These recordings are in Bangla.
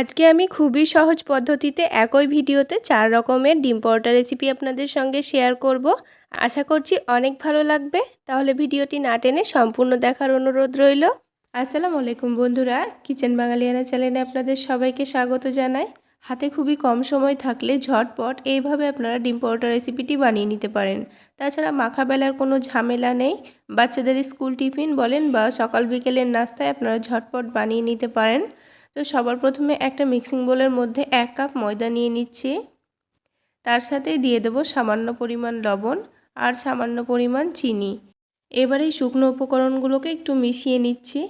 আজকে আমি খুবই সহজ পদ্ধতিতে একই ভিডিওতে চার রকমের ডিম পরোটা রেসিপি আপনাদের সঙ্গে শেয়ার করব। আশা করছি অনেক ভালো লাগবে। তাহলে ভিডিওটি না টেনে সম্পূর্ণ দেখার অনুরোধ রইল। আসসালামু আলাইকুম বন্ধুরা কিচেন বাঙালিয়ানা চ্যানেলে আপনাদের সবাইকে স্বাগত জানাই। হাতে খুবই কম সময় থাকলে ঝটপট এইভাবে আপনারা ডিম পরোটা রেসিপিটি বানিয়ে নিতে পারেন। তাছাড়া মাখা বেলার কোনো ঝামেলা নেই। বাচ্চাদের স্কুল টিফিন বলেন বা সকাল বিকেলের নাস্তায় আপনারা ঝটপট বানিয়ে নিতে পারেন। তো সবার প্রথমে একটা মিক্সিং বোলের মধ্যে এক কাপ ময়দা নিয়ে নিচ্ছি। তার সাথে দিয়ে দেব সামান্য পরিমাণ লবণ আর সামান্য পরিমাণ চিনি। এবার এই শুকনো উপকরণগুলোকে একটু মিশিয়ে নিচ্ছি।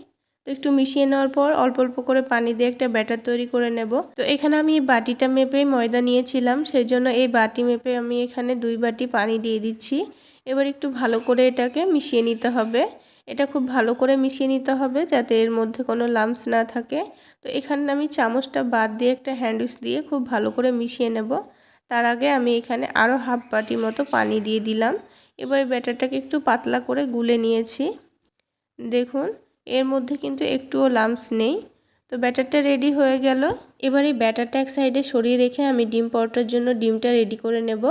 তো একটু মিশিয়ে নেওয়ার পর অল্প অল্প করে পানি দিয়ে একটা ব্যাটার তৈরি করে নেব। তো এখানে আমি এই বাটিটা মেপে ময়দা নিয়েছিলাম সেই জন্য এই বাটি মেপে আমি এখানে দুই বাটি পানি দিয়ে দিচ্ছি। এবার একটু ভালো করে এটাকে মিশিয়ে নিতে হবে। এটা খুব ভালো করে মিশিয়ে নিতে হবে যাতে এর মধ্যে কোনো লামস না থাকে। তো এখানে আমি চামচটা বাদ দিয়ে একটা হ্যান্ডউইচ দিয়ে খুব ভালো করে মিশিয়ে নেব। তার আগে আমি এখানে আরও হাফ বাটি মতো পানি দিয়ে দিলাম। এবার ব্যাটারটাকে একটু পাতলা করে গুলে নিয়েছি। দেখুন, এর মধ্যে কিন্তু একটুও লামস নেই। তো ব্যাটারটা রেডি হয়ে গেল। এবার এই ব্যাটারটা এক সাইডে সরিয়ে রেখে আমি ডিম পরোটার জন্য ডিমটা রেডি করে নেব।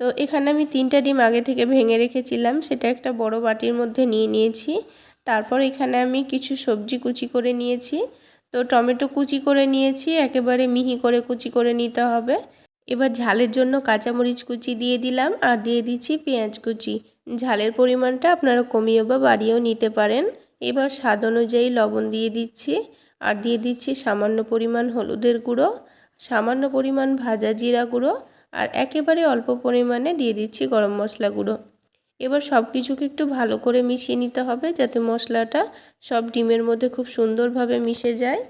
তো এখানে আমি তিনটা ডিম আগে থেকে ভেঙে রেখেছিলাম, সেটা একটা বড় বাটির মধ্যে নিয়ে নিয়েছি। তারপর এখানে আমি কিছু সবজি কুচি করে নিয়েছি। তো টমেটো কুচি করে নিয়েছি, একেবারে মিহি করে কুচি করে নিতে হবে। এবার ঝালের জন্য কাঁচামরিচ কুচি দিয়ে দিলাম আর দিয়ে দিচ্ছি পেঁয়াজ কুচি। ঝালের পরিমাণটা আপনারা কমিয়েও বা বাড়িয়েও নিতে পারেন। এবার স্বাদ অনুযায়ী লবণ দিয়ে দিচ্ছি। আর দিয়ে দিচ্ছি সামান্য পরিমাণ হলুদের গুঁড়ো, সামান্য পরিমাণ ভাজা জিরা গুঁড়ো আর একেবারে অল্প পরিমাণে দিয়ে দিচ্ছি গরম মশলা গুঁড়ো। এবার সব কিছুকে একটু ভালো করে মিশিয়ে নিতে হবে যাতে মশলাটা সব ডিমের মধ্যে খুব সুন্দরভাবে মিশে যায়।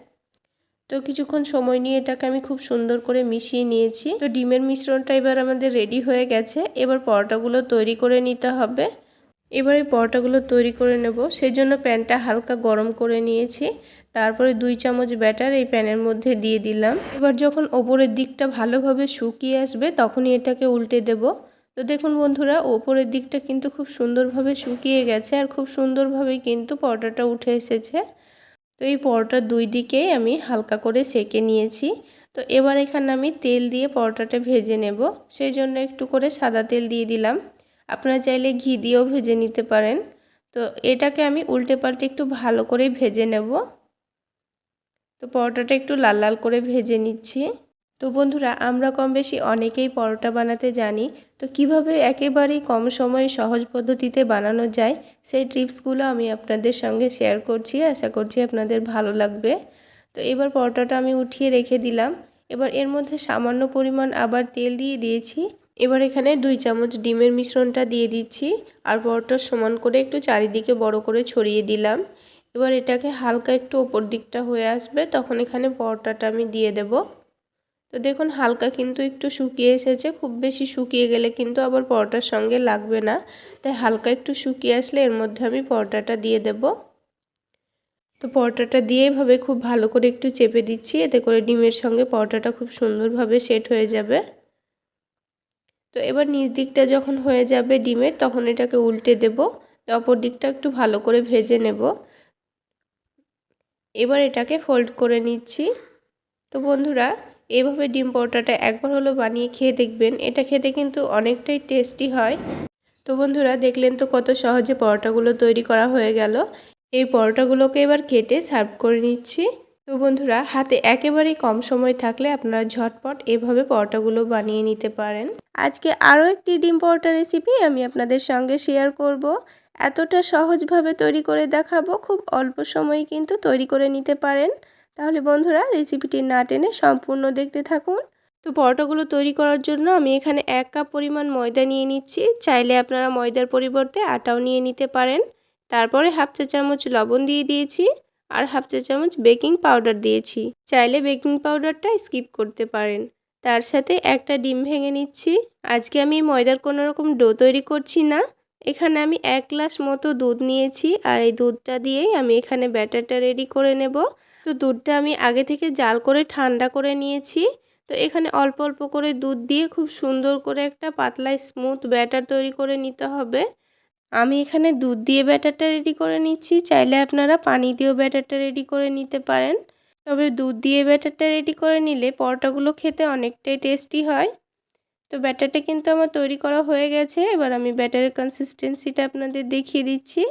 তো কিছুক্ষণ সময় নিয়ে এটাকে আমি খুব সুন্দর করে মিশিয়ে নিয়েছি। তো ডিমের মিশ্রণটা এবার আমাদের রেডি হয়ে গেছে। এবার পরোটাগুলো তৈরি করে নিতে হবে। এবার এই পরোটাগুলো তৈরি করে নেব। সেই জন্য প্যানটা হালকা গরম করে নিয়েছি। তারপরে দুই চামচ ব্যাটার এই প্যানের মধ্যে দিয়ে দিলাম। এবার যখন ওপরের দিকটা ভালোভাবে শুকিয়ে আসবে, তখনই এটাকে উল্টে দেব। তো দেখুন বন্ধুরা, ওপরের দিকটা কিন্তু খুব সুন্দরভাবে শুকিয়ে গেছে আর খুব সুন্দরভাবে কিন্তু পরোটাটা উঠে এসেছে। তো এই পরোটার দুই দিকেই আমি হালকা করে সেকে নিয়েছি। তো এবার এখানে আমি তেল দিয়ে পরোটাটা ভেজে নেব। সেই জন্য একটু করে সাদা তেল দিয়ে দিলাম। আপনারা চাইলে ঘি দিয়েও ভেজে নিতে পারেন। তো এটাকে আমি উল্টে পাল্টে একটু ভালো করে ভেজে নেব। তো পরোটাটা একটু লাল লাল করে ভেজে নিচ্ছি। তো বন্ধুরা, আমরা কম বেশি অনেকেই পরোটা বানাতে জানি। তো কীভাবে একেবারেই কম সময়ে সহজ পদ্ধতিতে বানানো যায়, সেই টিপসগুলো আমি আপনাদের সঙ্গে শেয়ার করছি। আশা করছি আপনাদের ভালো লাগবে। তো এবার পরোটাটা আমি উঠিয়ে রেখে দিলাম। এবার এর মধ্যে সামান্য পরিমাণ আবার তেল দিয়ে দিয়েছি। এবার এখানে দুই চামচ ডিমের মিশ্রণটা দিয়ে দিচ্ছি আর পরোটা সমান করে একটু চারিদিকে বড় করে ছড়িয়ে দিলাম। এবার এটাকে হালকা একটু ওপর দিকটা হয়ে আসবে, তখন এখানে পরোটাটা আমি দিয়ে দেব। তো দেখুন, হালকা কিন্তু একটু শুকিয়ে এসেছে, খুব বেশি শুকিয়ে গেলে কিন্তু আবার পরোটার সঙ্গে লাগবে না। তাই হালকা একটু শুকিয়ে আসলে এর মধ্যে আমি পরোটাটা দিয়ে দেব। তো পরোটাটা দিয়ে এভাবে খুব ভালো করে একটু চেপে দিচ্ছি, এতে করে ডিমের সঙ্গে পরোটাটা খুব সুন্দরভাবে সেট হয়ে যাবে। তো এবার নিচ দিকটা যখন হয়ে যাবে ডিমের, তখন এটাকে উল্টে দেব। অপর দিকটা একটু ভালো করে ভেজে নেব। এবার এটাকে ফোল্ড করে নিচ্ছি। তো বন্ধুরা, এভাবে ডিম পরোটাটা একবার হলো বানিয়ে খেয়ে দেখবেন। এটা খেতে কিন্তু অনেকটাই টেস্টি হয়। তো বন্ধুরা, দেখলেন তো কত সহজে পরোটাগুলো তৈরি করা হয়ে গেল। এই পরোটাগুলোকে এবার কেটে সার্ভ করে নিচ্ছি। তো বন্ধুরা, হাতে একেবারেই কম সময় থাকলে আপনারা ঝটপট এভাবে পরোটাগুলো বানিয়ে নিতে পারেন। আজকে আরও একটি ডিম পরোটা রেসিপি আমি আপনাদের সঙ্গে শেয়ার করব। এতটা সহজভাবে তৈরি করে দেখাবো, খুব অল্প সময়ে কিন্তু তৈরি করে নিতে পারেন। তাহলে বন্ধুরা রেসিপিটি না টেনে সম্পূর্ণ দেখতে থাকুন। তো পরোটাগুলো তৈরি করার জন্য আমি এখানে এক কাপ পরিমাণ ময়দা নিয়ে নিচ্ছি। চাইলে আপনারা ময়দার পরিবর্তে আটাও নিয়ে নিতে পারেন। তারপরে হাফ চা চামচ লবণ দিয়ে দিয়েছি। আর হাফ চা চামচ বেকিং পাউডার দিয়েছি। চাইলে বেকিং পাউডারটা স্কিপ করতে পারেন। তার সাথে একটা ডিম ভেঙে নিচ্ছি। আজকে আমি ময়দার কোনো রকম ডো তৈরি করছি না। এখানে আমি এক গ্লাস মতো দুধ নিয়েছি আর এই দুধটা দিয়েই আমি এখানে ব্যাটারটা রেডি করে নেব। তো দুধটা আমি আগে থেকে জাল করে ঠান্ডা করে নিয়েছি। তো এখানে অল্প অল্প করে দুধ দিয়ে খুব সুন্দর করে একটা পাতলা স্মুথ ব্যাটার তৈরি করে নিতে হবে। আমি এখানে দুধ দিয়ে ব্যাটারটা রেডি করে নিচ্ছি। চাইলে আপনারা পানি দিয়েও ব্যাটারটা রেডি করে নিতে পারেন। তবে দুধ দিয়ে ব্যাটারটা রেডি করে নিলে পরোটাগুলো খেতে অনেকটাই টেস্টি হয়। তো ব্যাটারটা কিন্তু আমার তৈরি করা হয়ে গেছে। এবার আমি ব্যাটারের কনসিস্টেন্সিটা আপনাদের দেখিয়ে দিচ্ছি।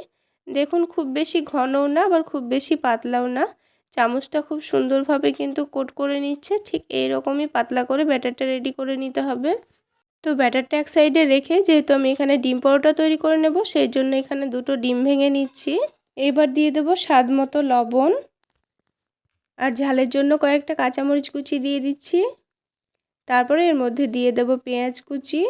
দেখুন, খুব বেশি ঘনও না, আবার খুব বেশি পাতলাও না। চামচটা খুব সুন্দরভাবে কিন্তু কোট করে নিচ্ছে। ঠিক এইরকমই পাতলা করে ব্যাটারটা রেডি করে নিতে হবে। তো ব্যাটারটা এক সাইডে রেখে যেহেতু আমি এখানে ডিম পরোটা তৈরি করে নেব, সেই জন্য এখানে দুটো ডিম ভেঙে নিচ্ছি। এবার দিয়ে দেবো স্বাদ মতো লবণ। আর ঝালের জন্য কয়েকটা কাঁচামরিচ কুচি দিয়ে দিচ্ছি। তারপরে এর মধ্যে দিয়ে দেবো পেঁয়াজ কুচি।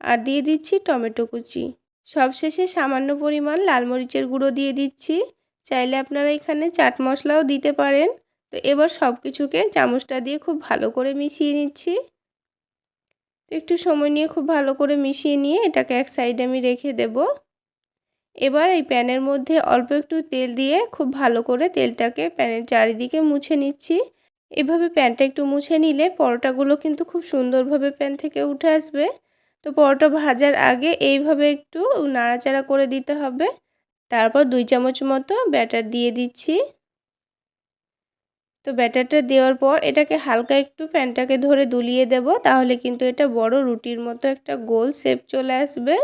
আর দিয়ে দিচ্ছি টমেটো কুচি। সবশেষে সামান্য পরিমাণ লাল মরিচের গুঁড়ো দিয়ে দিচ্ছি। চাইলে আপনারা এখানে চাট মশলাও দিতে পারেন। তো এবার সব কিছুকে চামচটা দিয়ে খুব ভালো করে মিশিয়ে নিচ্ছি। একটু সময় নিয়ে খুব ভালো করে মিশিয়ে নিয়ে এটাকে এক সাইডে আমি রেখে দেব। এবার এই প্যানের মধ্যে অল্প একটু তেল দিয়ে খুব ভালো করে তেলটাকে প্যানের চারিদিকে মুছে নিচ্ছি। এভাবে প্যানটা একটু মুছে নিলে পরোটাগুলো কিন্তু খুব সুন্দরভাবে প্যান থেকে উঠে আসবে। তো পরোটা ভাজার আগে এইভাবে একটু নাড়াচাড়া করে দিতে হবে। তারপর দুই চামচ মতো ব্যাটার দিয়ে দিচ্ছি। তো ব্যাটারটা দেওয়ার পর এটাকে হালকা একটু প্যানটাকে ধরে দুলিয়ে দেব, তাহলে কিন্তু এটা বড় রুটির মতো একটা গোল শেপ চলে আসবে।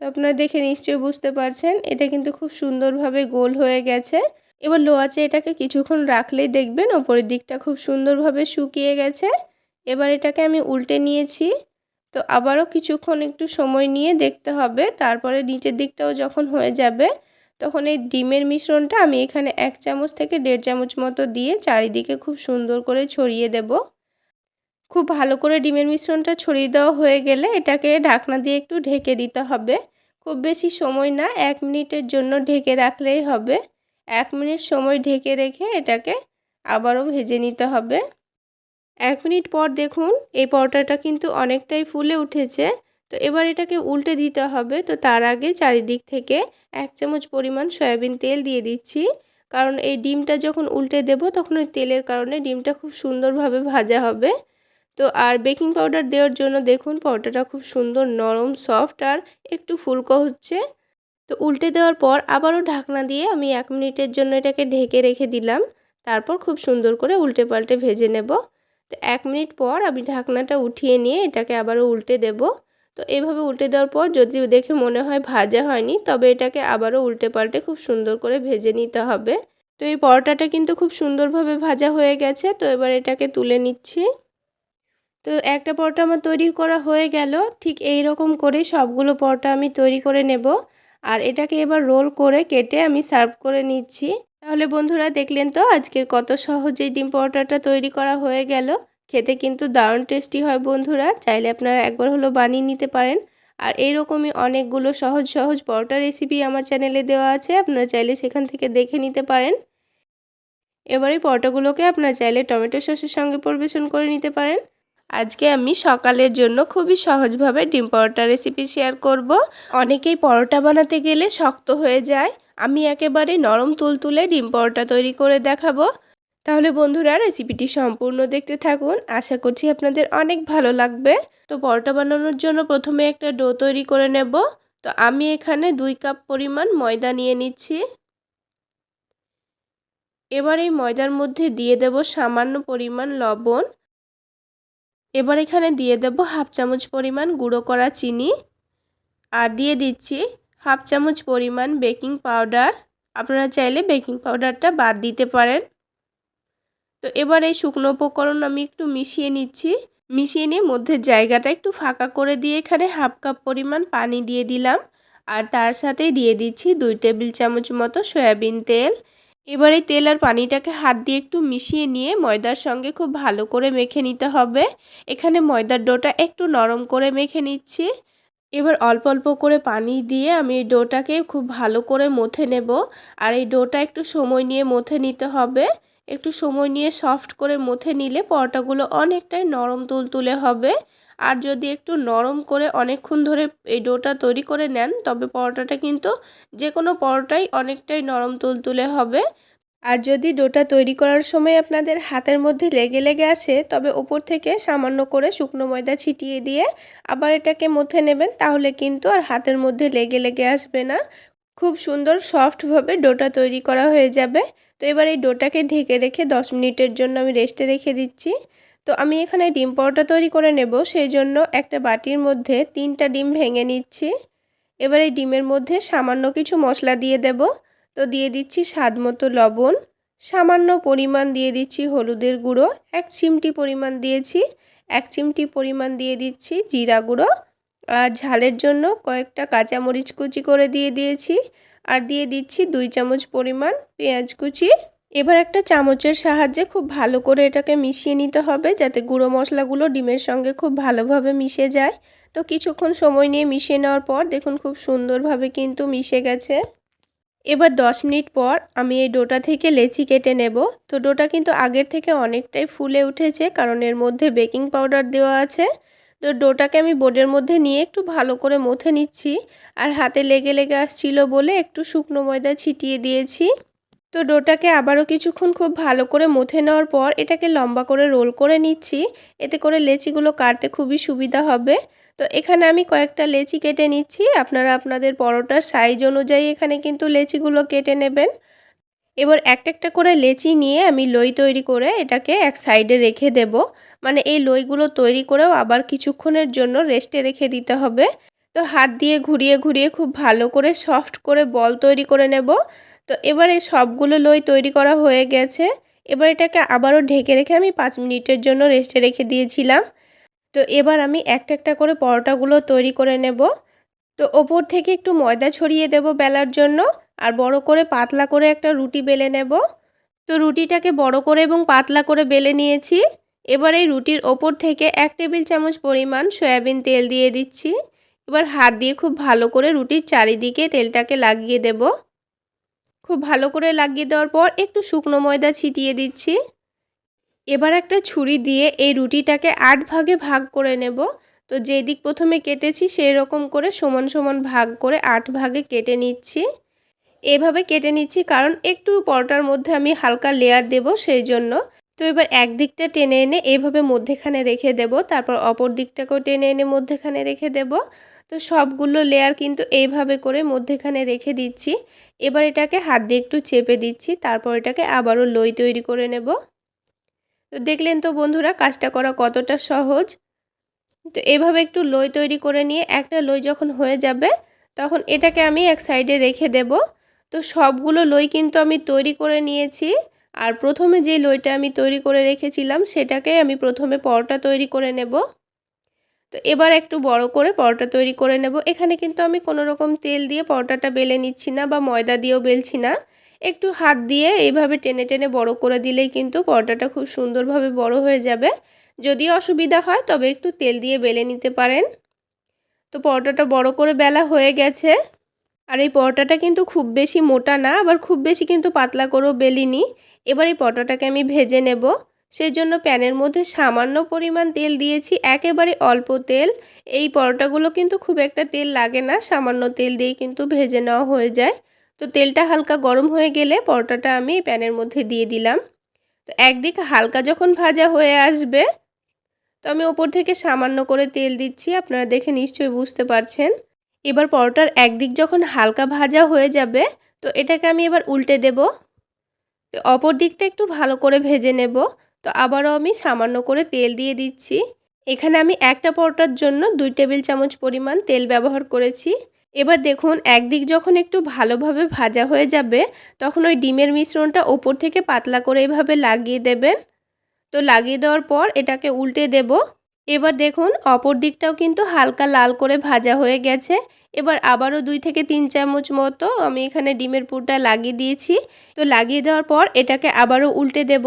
তো আপনারা দেখে নিশ্চয়ই বুঝতে পারছেন, এটা কিন্তু খুব সুন্দরভাবে গোল হয়ে গেছে। এবার লো আছে এটাকে কিছুক্ষণ রাখলেই দেখবেন ওপরের দিকটা খুব সুন্দরভাবে শুকিয়ে গেছে। এবার এটাকে আমি উল্টে নিয়েছি। তো আবারও কিছুক্ষণ একটু সময় নিয়ে দেখতে হবে। তারপরে নিচের দিকটাও যখন হয়ে যাবে, তখন এই ডিমের মিশ্রণটা আমি এখানে এক চামচ থেকে দেড় চামচ মতো দিয়ে চারিদিকে খুব সুন্দর করে ছড়িয়ে দেব। খুব ভালো করে ডিমের মিশ্রণটা ছড়িয়ে দেওয়া হয়ে গেলে এটাকে ঢাকনা দিয়ে একটু ঢেকে দিতে হবে। খুব বেশি সময় না, এক মিনিটের জন্য ঢেকে রাখলেই হবে। এক মিনিট সময় ঢেকে রেখে এটাকে আবারও ভেজে নিতে হবে। এক মিনিট পর দেখুন, এই পরোটাটা কিন্তু অনেকটাই ফুলে উঠেছে। তো এবার এটাকে উল্টে দিতে হবে। তো তার আগে চারিদিক থেকে এক চামচ পরিমাণ সয়াবিন তেল দিয়ে দিচ্ছি। কারণ এই ডিমটা যখন উল্টে দেব, তখন ওই তেলের কারণে ডিমটা খুব সুন্দরভাবে ভাজা হবে। তো আর বেকিং পাউডার দেওয়ার জন্য দেখুন, পরোটাটা খুব সুন্দর নরম, সফট আর একটু ফুলকো হচ্ছে। তো উল্টে দেওয়ার পর আবারও ঢাকনা দিয়ে আমি এক মিনিটের জন্য এটাকে ঢেকে রেখে দিলাম। তারপর খুব সুন্দর করে উল্টে পাল্টে ভেজে নেব। তো এক মিনিট পর আমি ঢাকনাটা উঠিয়ে নিয়ে এটাকে আবারও উল্টে দেব। তো এইভাবে উল্টে দেওয়ার পর যদি দেখে মনে হয় ভাজা হয়নি, তবে এটাকে আবারও উল্টে পাল্টে খুব সুন্দর করে ভেজে নিতে হবে। তো এই পরোটাটা কিন্তু খুব সুন্দরভাবে ভাজা হয়ে গেছে, তো এবার এটাকে তুলে নিচ্ছি। তো একটা পরোটা আমার তৈরি করা হয়ে গেল, ঠিক এই রকম করে সবগুলো পরোটা আমি তৈরি করে নেব। আর এটাকে এবার রোল করে কেটে আমি সার্ভ করে নিচ্ছি। তাহলে বন্ধুরা দেখলেন তো আজকের কত সহজেই ডিম পরোটাটা তৈরি করা হয়ে গেল। খেতে কিন্তু দারুণ টেস্টি হয় বন্ধুরা। চাইলে আপনারা একবার হলো বানিয়ে নিতে পারেন। আর এইরকমই অনেকগুলো সহজ সহজ পরোটা রেসিপি আমার চ্যানেলে দেওয়া আছে। আপনারা চাইলে সেখান থেকে দেখে নিতে পারেন। এবারে পরোটাগুলোকে আপনারা চাইলে টমেটো সসের সঙ্গে পরিবেশন করে নিতে পারেন। আজকে আমি সকালের জন্য খুবই সহজভাবে ডিম পরোটা রেসিপি শেয়ার করব। অনেকেই পরোটা বানাতে গেলে শক্ত হয়ে যায়। আমি একেবারে নরম তুলতুলে ডিম পরোটা তৈরি করে দেখাবো। তাহলে বন্ধুরা রেসিপিটি সম্পূর্ণ দেখতে থাকুন। আশা করছি আপনাদের অনেক ভালো লাগবে। তো পরোটা বানানোর জন্য প্রথমে একটা ডো তৈরি করে নেব। তো আমি এখানে দুই কাপ পরিমাণ ময়দা নিয়ে নিচ্ছি। এবার এই ময়দার মধ্যে দিয়ে দেব সামান্য পরিমাণ লবণ। এবার এখানে দিয়ে দেব হাফ চামচ পরিমাণ গুঁড়ো করা চিনি। আর দিয়ে দিচ্ছি হাফ চামচ পরিমাণ বেকিং পাউডার। আপনারা চাইলে বেকিং পাউডারটা বাদ দিতে পারেন। তো এবার এই শুকনো উপকরণ আমি একটু মিশিয়ে নিচ্ছি। মিশিয়ে নিয়ে মধ্যে জায়গাটা একটু ফাঁকা করে দিয়ে এখানে হাফ কাপ পরিমাণ পানি দিয়ে দিলাম। আর তার সাথে দিয়ে দিচ্ছি দুই টেবিল চামচ মতো সয়াবিন তেল। এবার এই তেল আর পানিটাকে হাত দিয়ে একটু মিশিয়ে নিয়ে ময়দার সঙ্গে খুব ভালো করে মেখে নিতে হবে। এখানে ময়দার ডোটা একটু নরম করে মেখে নিচ্ছি। এবার অল্প অল্প করে পানি দিয়ে আমি এই ডোটাকে খুব ভালো করে মথে নেব। আর এই ডোটা একটু সময় নিয়ে মথে নিতে হবে। একটু সময় নিয়ে সফট করে মথে নিলে পরোটাগুলো অনেকটাই নরম তুলতুলে হবে। আর যদি একটু নরম করে অনেকক্ষণ ধরে এই ডোটা তৈরি করে নেন, তবে পরোটাটা কিন্তু যে কোনো পরোটাই অনেকটাই নরম তুলতুলে হবে। আর যদি ডোটা তৈরি করার সময় আপনাদের হাতের মধ্যে লেগে লেগে আসে, তবে ওপর থেকে সামান্য করে শুকনো ময়দা ছিটিয়ে দিয়ে আবার এটাকে মথে নেবেন, তাহলে কিন্তু আর হাতের মধ্যে লেগে লেগে আসবে না। খুব সুন্দর সফটভাবে ডোটা তৈরি করা হয়ে যাবে। তো এবার এই ডোটাকে ঢেকে রেখে 10 মিনিটের জন্য আমি রেস্টে রেখে দিচ্ছি। তো আমি এখানে ডিম পরোটা তৈরি করে নেব, সেই জন্য একটা বাটির মধ্যে তিনটা ডিম ভেঙে নিচ্ছি। এবার এই ডিমের মধ্যে সামান্য কিছু মশলা দিয়ে দেব। তো দিয়ে দিচ্ছি স্বাদ মতো লবণ। সামান্য পরিমাণ দিয়ে দিচ্ছি হলুদের গুঁড়ো, এক চিমটি পরিমাণ দিয়েছি, এক চিমটি পরিমাণ দিয়ে দিচ্ছি জিরা গুঁড়ো। আর ঝালের জন্য কয়েকটা কাঁচামরিচ কুচি করে দিয়ে দিয়েছি। আর দিয়ে দিচ্ছি দুই চামচ পরিমাণ পেঁয়াজ কুচি। এবার একটা চামচের সাহায্যে খুব ভালো করে এটাকে মিশিয়ে নিতে হবে যাতে গুঁড়ো মশলাগুলো ডিমের সঙ্গে খুব ভালোভাবে মিশে যায়। তো কিছুক্ষণ সময় নিয়ে মিশিয়ে নেওয়ার পর দেখুন খুব সুন্দরভাবে কিন্তু মিশে গেছে। এবার 10 মিনিট পর আমি এই ডোটা থেকে লেচি কেটে নেব। তো ডোটা কিন্তু আগের থেকে অনেকটাই ফুলে উঠেছে, কারণ এর মধ্যে বেকিং পাউডার দেওয়া আছে। তো ডোটাকে আমি বোর্ডের মধ্যে নিয়ে একটু ভালো করে মথে নিচ্ছি। আর হাতে লেগে লেগে আসছিল বলে একটু শুকনো ময়দা ছিটিয়ে দিয়েছি। তো ডোটাকে আবারও কিছুক্ষণ খুব ভালো করে মথে নেওয়ার পর এটাকে লম্বা করে রোল করে নিচ্ছি। এতে করে লেচিগুলো কাটতে খুবই সুবিধা হবে। তো এখানে আমি কয়েকটা লেচি কেটে নিচ্ছি। আপনারা আপনাদের পরোটার সাইজ অনুযায়ী এখানে কিন্তু লেচিগুলো কেটে নেবেন। এবার একটা একটা করে লেচি নিয়ে আমি লই তৈরি করে এটাকে এক সাইডে রেখে দেব। মানে এই লইগুলো তৈরি করেও আবার কিছুক্ষণের জন্য রেস্টে রেখে দিতে হবে। তো হাত দিয়ে ঘুরিয়ে ঘুরিয়ে খুব ভালো করে সফট করে বল তৈরি করে নেব। তো এবারে সবগুলো লই তৈরি করা হয়ে গেছে। এবার এটাকে আবারও ঢেকে রেখে আমি পাঁচ মিনিটের জন্য রেস্টে রেখে দিয়েছিলাম। তো এবার আমি একটা একটা করে পরোটাগুলো তৈরি করে নেব। তো ওপর থেকে একটু ময়দা ছড়িয়ে দেব বেলার জন্য আর বড় করে পাতলা করে একটা রুটি বেলে নেব। তো রুটিটাকে বড় করে এবং পাতলা করে বেলে নিয়েছি। এবার এই রুটির ওপর থেকে এক টেবিল চামচ পরিমাণ সয়াবিন তেল দিয়ে দিচ্ছি। এবার হাত দিয়ে খুব ভালো করে রুটির চারিদিকে তেলটাকে লাগিয়ে দেব। খুব ভালো করে লাগিয়ে দেওয়ার পর একটু শুকনো ময়দা ছিটিয়ে দিচ্ছি। এবার একটা ছুরি দিয়ে এই রুটিটাকে আট ভাগে ভাগ করে নেব। তো যেই দিক প্রথমে কেটেছি সেই রকম করে সমান সমান ভাগ করে আট ভাগে কেটে নিচ্ছি। এভাবে কেটে নিচ্ছি কারণ একটু পরোটার মধ্যে আমি হালকা লেয়ার দেব সেই জন্য। তো এবার এক দিকটা টেনে এনে এভাবে মধ্যেখানে রেখে দেব, তারপর অপর দিকটাকেও টেনে এনে মধ্যেখানে রেখে দেব। তো সবগুলো লেয়ার কিন্তু এইভাবে করে মধ্যেখানে রেখে দিচ্ছি। এবার এটাকে হাত দিয়ে একটু চেপে দিচ্ছি, তারপর এটাকে আবারও লই তৈরি করে নেব। তো দেখলেন তো বন্ধুরা, কাজটা করা কতটা সহজ। তো এভাবে একটু লই তৈরি করে নিয়ে একটা লই যখন হয়ে যাবে, তখন এটাকে আমি এক সাইডে রেখে দেব। তো সবগুলো লই কিন্তু আমি তৈরি করে নিয়েছি। আর প্রথমে যে লইটা আমি তৈরি করে রেখেছিলাম সেটাকে আমি প্রথমে পরোটা তৈরি করে নেব। তো এবার একটু বড় করে পরোটা তৈরি করে নেব। এখানে কিন্তু আমি কোনো রকম তেল দিয়ে পরোটাটা বেলে নিচ্ছি না বা ময়দা দিয়েও বেলছি না। একটু হাত দিয়ে এইভাবে টেনে টেনে বড় করে দিলেই কিন্তু পরোটাটা খুব সুন্দরভাবে বড় হয়ে যাবে। যদি অসুবিধা হয়, তবে একটু তেল দিয়ে বেলে নিতে পারেন। তো পরোটাটা বড় করে বেলা হয়ে গেছে। আর এই পরোটাটা কিন্তু খুব বেশি মোটা না, আবার খুব বেশি কিন্তু পাতলা করেও বেলিনি এবার এই পরোটাটাকে আমি ভেজে নেব। সেই জন্য প্যানের মধ্যে সামান্য পরিমাণ তেল দিয়েছি, একেবারে অল্প তেল। এই পরোটাগুলো কিন্তু খুব একটা তেল লাগে না, সামান্য তেল দিয়ে কিন্তু ভেজে নেওয়া হয়ে যায়। তো তেলটা হালকা গরম হয়ে গেলে পরোটাটা আমি প্যানের মধ্যে দিয়ে দিলাম। তো একদিক হালকা যখন ভাজা হয়ে আসবে, তো আমি ওপর থেকে সামান্য করে তেল দিচ্ছি, আপনারা দেখে নিশ্চয়ই বুঝতে পারছেন। এবার পরোটার একদিক যখন হালকা ভাজা হয়ে যাবে, তো এটাকে আমি এবার উল্টে দেব। তো অপর দিকটা একটু ভালো করে ভেজে নেব। তো আবারও আমি সামান্য করে তেল দিয়ে দিচ্ছি। এখানে আমি একটা পরোটার জন্য দুই টেবিল চামচ পরিমাণ তেল ব্যবহার করেছি। এবার দেখুন, একদিক যখন একটু ভালোভাবে ভাজা হয়ে যাবে, তখন ওই ডিমের মিশ্রণটা ওপর থেকে পাতলা করে এভাবে লাগিয়ে দেবেন। তো লাগিয়ে দেওয়ার পর এটাকে উল্টে দেব। এবার দেখুন, অপর দিকটাও কিন্তু হালকা লাল করে ভাজা হয়ে গেছে। এবার আবারও দুই থেকে তিন চামচ মতো আমি এখানে ডিমের পুরটা লাগিয়ে দিয়েছি। তো লাগিয়ে দেওয়ার পর এটাকে আবারও উল্টে দেব।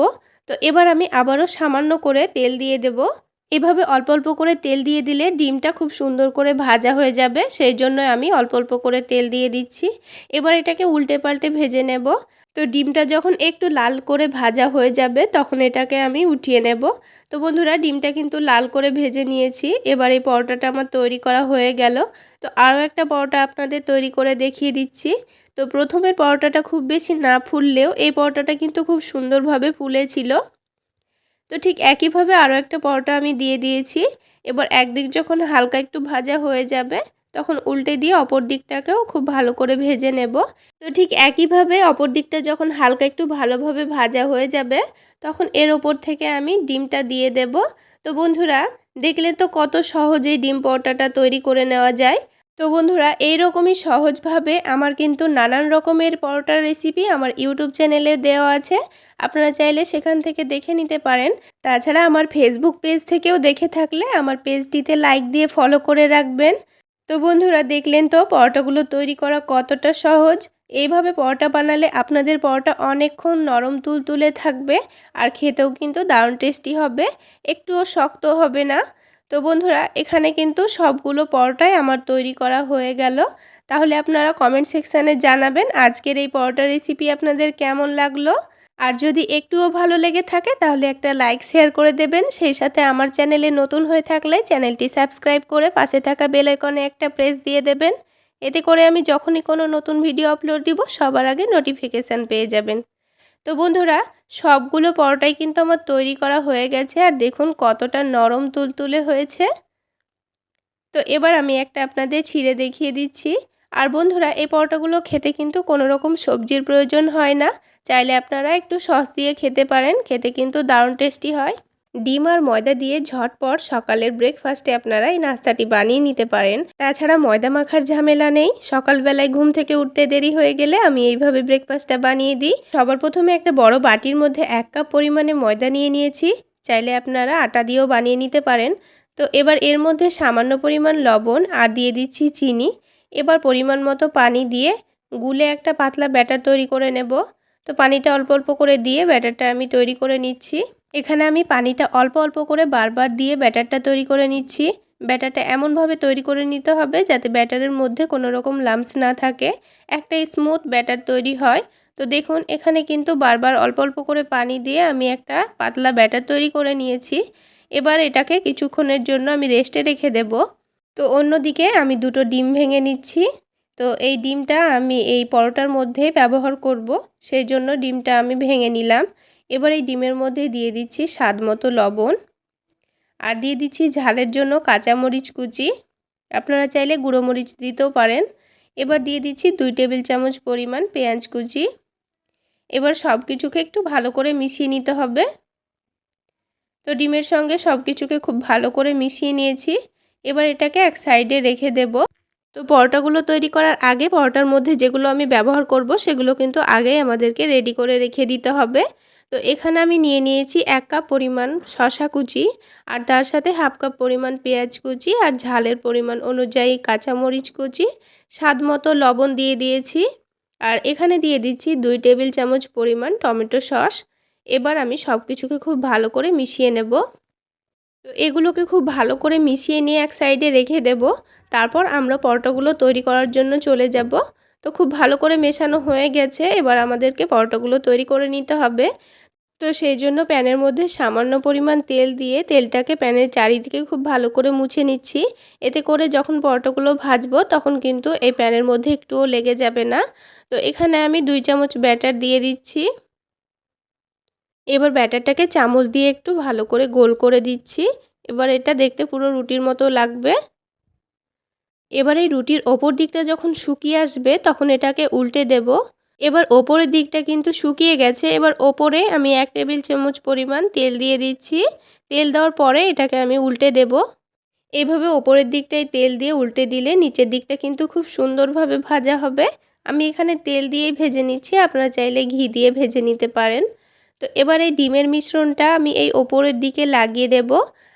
তো এবার আমি আবারও সামান্য করে তেল দিয়ে দেব। এভাবে অল্প অল্প করে তেল দিয়ে দিলে ডিমটা খুব সুন্দর করে ভাজা হয়ে যাবে, সেই জন্য আমি অল্প অল্প করে তেল দিয়ে দিচ্ছি। এবার এটাকে উল্টে পাল্টে ভেজে নেব। তো ডিমটা যখন একটু লাল করে ভাজা হয়ে যাবে, তখন এটাকে আমি উঠিয়ে নেব। তো বন্ধুরা, ডিমটা কিন্তু লাল করে ভেজে নিয়েছি। এবার এই পরোটাটা আমার তৈরি করা হয়ে গেল। তো আরও একটা পরোটা আপনাদের তৈরি করে দেখিয়ে দিচ্ছি। তো প্রথমের পরোটাটা খুব বেশি না ফুললেও এই পরোটাটা কিন্তু খুব সুন্দরভাবে ফুলেছিল। তো ঠিক একইভাবে আরও একটা পরোটা আমি দিয়ে দিয়েছি। এবার একদিক যখন হালকা একটু ভাজা হয়ে যাবে, তখন উল্টে দিয়ে অপর দিকটাকেও খুব ভালো করে ভেজে নেব। তো ঠিক একইভাবে অপর দিকটা যখন হালকা একটু ভালোভাবে ভাজা হয়ে যাবে, তখন এর ওপর থেকে আমি ডিমটা দিয়ে দেব। তো বন্ধুরা, দেখলে তো কত সহজেই ডিম পরোটাটা তৈরি করে নেওয়া যায়। তো বন্ধুরা, এইরকমই সহজভাবে আমার কিন্তু নানান রকমের পরোটার রেসিপি আমার ইউটিউব চ্যানেলে দেওয়া আছে। আপনারা চাইলে সেখান থেকে দেখে নিতে পারেন। তাছাড়া আমার ফেসবুক পেজ থেকেও দেখে থাকলে আমার পেজটিতে লাইক দিয়ে ফলো করে রাখবেন। তো বন্ধুরা, দেখলেন তো পরোটাগুলো তৈরি করা কতটা সহজ? এইভাবে পরোটা বানালে আপনাদের পরোটা অনেকক্ষণ নরম তুল তুলে থাকবে আর খেতেও কিন্তু দারুণ টেস্টি হবে। একটুও শক্ত হবে না। তো বন্ধুরা, এখানে কিন্তু সবগুলো পরোটাই আমার তৈরি করা হয়ে গেল। তাহলে আপনারা কমেন্ট সেকশানে জানাবেন আজকের এই পরোটা রেসিপি আপনাদের কেমন লাগল। আর যদি একটুও ভালো লেগে থাকে, তাহলে একটা লাইক শেয়ার করে দেবেন। সেই সাথে আমার চ্যানেলে নতুন হয়ে থাকলে চ্যানেলটি সাবস্ক্রাইব করে পাশে থাকা বেল একটা প্রেস দিয়ে দেবেন। এতে করে আমি যখনই কোনো নতুন ভিডিও আপলোড দিব, সবার আগে নোটিফিকেশান পেয়ে যাবেন। তো বন্ধুরা, সবগুলো পরোটাই কিন্তু আমার তৈরি করা হয়ে গেছে আর দেখুন কতটা নরম তুলতুলে হয়েছে। তো এবার আমি একটা আপনাদের ছিঁড়ে দেখিয়ে দিচ্ছি। আর বন্ধুরা, এই পরোটাগুলো খেতে কিন্তু কোনো রকম সবজির প্রয়োজন হয় না। চাইলে আপনারা একটু সস দিয়ে খেতে পারেন, খেতে কিন্তু দারুণ টেস্টি হয়। ডিম আর ময়দা দিয়ে ঝটপট সকালের ব্রেকফাস্টে আপনারা এই নাস্তাটি বানিয়ে নিতে পারেন। তাছাড়া ময়দা মাখার ঝামেলা নেই। সকালবেলায় ঘুম থেকে উঠতে দেরি হয়ে গেলে আমি এইভাবে ব্রেকফাস্টটা বানিয়ে দিই। সবার প্রথমে একটা বড় বাটির মধ্যে এক কাপ পরিমাণে ময়দা নিয়ে নিয়েছি। চাইলে আপনারা আটা দিয়েও বানিয়ে নিতে পারেন। তো এবার এর মধ্যে সামান্য পরিমাণ লবণ আর দিয়ে দিচ্ছি চিনি। এবার পরিমাণ মতো পানি দিয়ে গুলে একটা পাতলা ব্যাটার তৈরি করে নেব। তো পানিটা অল্প অল্প করে দিয়ে ব্যাটারটা আমি তৈরি করে নিচ্ছি। এখানে আমি পানিটা অল্প অল্প করে বারবার দিয়ে ব্যাটারটা তৈরি করে নিচ্ছি। ব্যাটারটা এমনভাবে তৈরি করে নিতে হবে যাতে ব্যাটারের মধ্যে কোনো রকম লামস না থাকে। একটা স্মুথ ব্যাটার তৈরি হয়। তো দেখুন, এখানে কিন্তু বারবার অল্প অল্প করে পানি দিয়ে আমি একটা পাতলা ব্যাটার তৈরি করে নিয়েছি। এবার এটাকে কিছুক্ষণের জন্য আমি রেস্টে রেখে দেব। তো অন্যদিকে আমি দুটো ডিম ভেঙে নিচ্ছি। তো এই ডিমটা আমি এই পরোটার মধ্যে ব্যবহার করব। সেই জন্য ডিমটা আমি ভেঙে নিলাম। এবার এই ডিমের মধ্যে দিয়ে দিচ্ছি স্বাদ মতো লবণ। আর দিয়ে দিচ্ছি ঝালের জন্য কাঁচামরিচ কুচি। আপনারা চাইলে গুঁড়ো মরিচ দিতেও পারেন। এবার দিয়ে দিচ্ছি দুই টেবিল চামচ পরিমাণ পেঁয়াজ কুচি। এবার সব কিছুকে একটু ভালো করে মিশিয়ে নিতে হবে। তো ডিমের সঙ্গে সব কিছুকে খুব ভালো করে মিশিয়ে নিয়েছি। এবার এটাকে এক সাইডে রেখে দেব। তো পরোটাগুলো তৈরি করার আগে পরোটার মধ্যে যেগুলো আমি ব্যবহার করব, সেগুলো কিন্তু আগেই আমাদেরকে রেডি করে রেখে দিতে হবে। তো এখানে আমি নিয়ে নিয়েছি এক কাপ পরিমাণ শশা কুচি আর তার সাথে হাফ কাপ পরিমাণ পেঁয়াজ কুচি আর ঝালের পরিমাণ অনুযায়ী কাঁচামরিচ কুচি, স্বাদ মতো লবণ দিয়ে দিয়েছি। আর এখানে দিয়ে দিচ্ছি দুই টেবিল চামচ পরিমাণ টমেটো সস। এবার আমি সব কিছুকে খুব ভালো করে মিশিয়ে নেব। এগুলোকে খুব ভালো করে মিশিয়ে নিয়ে এক সাইডে রেখে দেব। তারপর আমরা পরোটাগুলো তৈরি করার জন্য চলে যাব। তো খুব ভালো করে মেশানো হয়ে গেছে। এবার আমাদেরকে পরোটাগুলো তৈরি করে নিতে হবে। তো সেই জন্য প্যানের মধ্যে সামান্য পরিমাণ তেল দিয়ে তেলটাকে প্যানের চারিদিকে খুব ভালো করে মুছে নিচ্ছি। এতে করে যখন পরোটাগুলো ভাজবো তখন কিন্তু এই প্যানের মধ্যে একটুও লেগে যাবে না। তো এখানে আমি দুই চামচ ব্যাটার দিয়ে দিচ্ছি। এবার ব্যাটারটাকে চামচ দিয়ে একটু ভালো করে গোল করে দিচ্ছি। এবার এটা দেখতে পুরো রুটির মতো লাগবে। এবার এই রুটির ওপর দিকটা যখন শুকিয়ে আসবে তখন এটাকে উল্টে দেব। এবার ওপরের দিকটা কিন্তু শুকিয়ে গেছে। এবার ওপরে আমি এক টেবিল চামচ পরিমাণ তেল দিয়ে দিচ্ছি। তেল দেওয়ার পরে এটাকে আমি উল্টে দেব। এভাবে ওপরের দিকটায় তেল দিয়ে উল্টে দিলে নিচের দিকটা কিন্তু খুব সুন্দরভাবে ভাজা হবে। আমি এখানে তেল দিয়েই ভেজে নিচ্ছি। আপনারা চাইলে ঘি দিয়ে ভেজে নিতে পারেন। তো এবার এই ডিমের মিশ্রণটা আমি এই ওপরের দিকে লাগিয়ে দেব।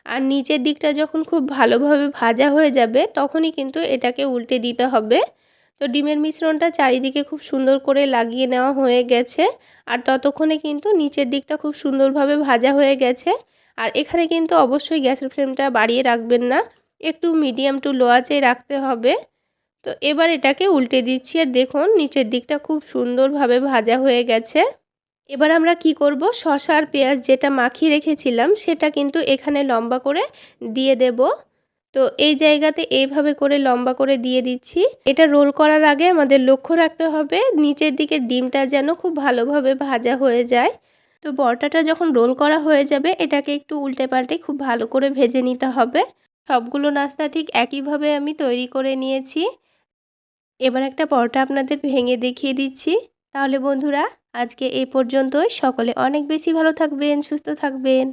আর নিচের দিকটা যখন খুব ভালোভাবে ভাজা হয়ে যাবে, তখনই কিন্তু এটাকে উল্টে দিতে হবে। তো ডিমের মিশ্রণটা চারিদিকে খুব সুন্দর করে লাগিয়ে নেওয়া হয়ে গেছে। আর ততক্ষণে কিন্তু নিচের দিকটা খুব সুন্দরভাবে ভাজা হয়ে গেছে। আর এখানে কিন্তু অবশ্যই গ্যাসের ফ্লেমটা বাড়িয়ে রাখবেন না, একটু মিডিয়াম টু লো আঁচে রাখতে হবে। তো এবার এটাকে উল্টে দিচ্ছি। আর দেখুন, নিচের দিকটা খুব সুন্দরভাবে ভাজা হয়ে গেছে। এবার আমরা কি করব? শশা আর পেঁয়াজ যেটা মাখিয়ে রেখেছিলাম, সেটা কিন্তু এখানে লম্বা করে দিয়ে দেব। তো এই জায়গাতে এইভাবে করে লম্বা করে দিয়ে দিচ্ছি। এটা রোল করার আগে আমাদের লক্ষ্য রাখতে হবে, নিচের দিকে ডিমটা যেন খুব ভালোভাবে ভাজা হয়ে যায়। তো বড়টাটা যখন রোল করা হয়ে যাবে, এটাকে একটু উল্টে পাল্টে খুব ভালো করে ভেজে নিতে হবে। সবগুলো নাস্তা ঠিক একইভাবে আমি তৈরি করে নিয়েছি। এবার একটা পরোটা আপনাদের ভেঙে দেখিয়ে দিচ্ছি। তাহলে বন্ধুরা আজকে এ পর্যন্তই। সকলে অনেক বেশি ভালো থাকবেন সুস্থ থাকবেন।